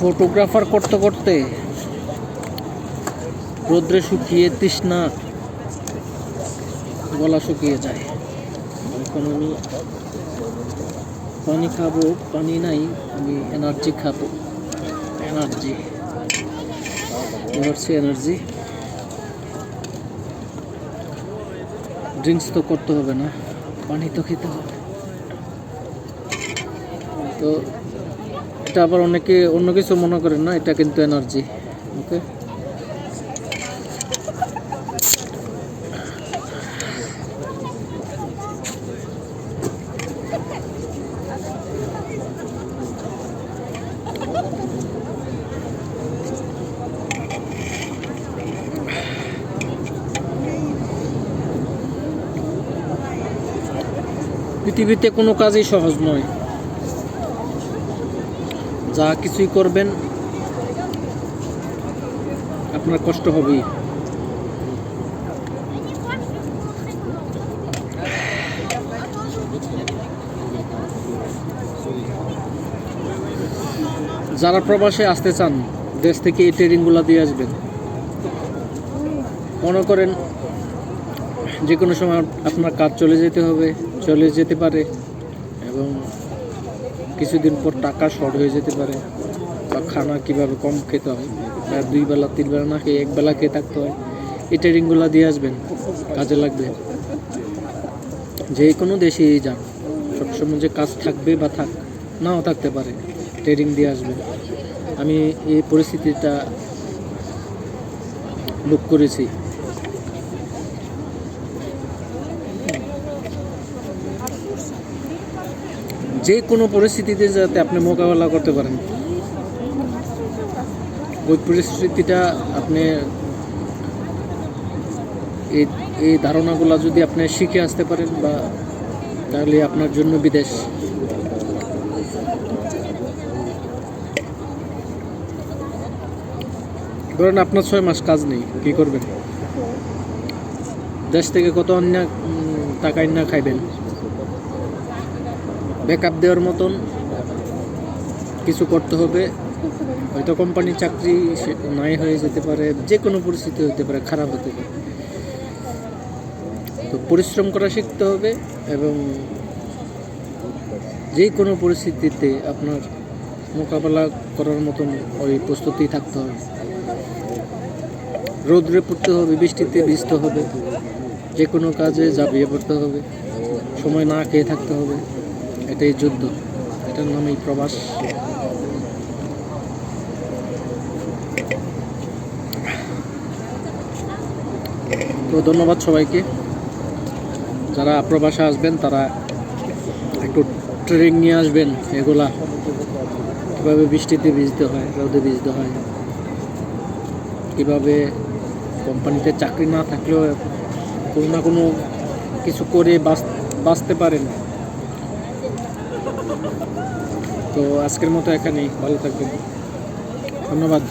Photographer করতে করতে রোদ্রে শুকিয়ে তৃষ্ণা গলা শুকিয়ে যায়। এখন আমি পানি খাব, পানি নাই, আমি এনার্জি খাব। এনার্জি হচ্ছে এনার্জি ড্রিঙ্কস তো করতে হবে না, পানি তো খেতে হবে। তো এটা আবার অনেকে অন্য কিছু মনে করেন না, এটা কিন্তু এনার্জি ওকে পৃথিবীতে কোনো কাজই সহজ নয়। যা কিছুই করবেন, আপনার কষ্ট হবেই। যারা প্রবাসে আসতে চান, দেশ থেকে এই ট্রেনিংগুলো দিয়ে আসবেন। মনে করেন যে কোনো সময় আপনার কাজ চলে যেতে হবে, চলে যেতে পারে, এবং কিছুদিন পর টাকা শর্ট হয়ে যেতে পারে বা খানা কীভাবে কম খেতে হয় বা দুই বেলা, তিন বেলা না খেয়ে এক বেলা খেয়ে থাকতে হয় এই ট্রেনিংগুলো দিয়ে আসবেন, কাজে লাগবে। যে কোনো দেশেই যান, সবসময় যে কাজ থাকবে বা থাক, নাও থাকতে পারে ট্রেনিং দিয়ে আসবেন। আমি এই পরিস্থিতিটা লুক করেছি। যে কোনো পরিস্থিতিতে যাতে আপনি মোকাবেলা করতে পারেন। ওই পরিস্থিতিটা আপনি এই এই ধারণাগুলো যদি আপনি শিখে আসতে পারেন বা তাহলে আপনার জন্য বিদেশ। ধরেন আপনার ছয় মাস কাজ নেই, কি করবেন? দেশ থেকে কত অন্য টাকা না খাইবেন? ব্যাকআপ দেওয়ার মতন কিছু করতে হবে। হয়তো কোম্পানির চাকরি নাই হয়ে যেতে পারে যে কোনো পরিস্থিতি হতে পারে, খারাপ হতে পারে। তো পরিশ্রম করা শিখতে হবে এবং যে কোনো পরিস্থিতিতে আপনার মোকাবেলা করার মতন ওই প্রস্তুতি থাকতে হবে। রোদ্রে পড়তে হবে, বৃষ্টিতে ভিজতে হবে যে কোনো কাজে ঝাঁপিয়ে পড়তে হবে, সময় না খেয়ে থাকতে হবে। এটাই যুদ্ধ। এটার নামই প্রবাস। তো ধন্যবাদ সবাইকে। যারা প্রবাসে আসবেন, তারা একটু ট্রেনিং নিয়ে আসবেন এগুলা। কীভাবে বৃষ্টিতে ভিজতে হয়, রোদে ভিজতে হয়। কীভাবে কোম্পানিতে চাকরি না থাকলেও কোনো না কোনো কিছু করে বাঁচ- বাঁচতে পারেন। তো আজকের মতো এখানেই ভালো থাকবেন। ধন্যবাদ।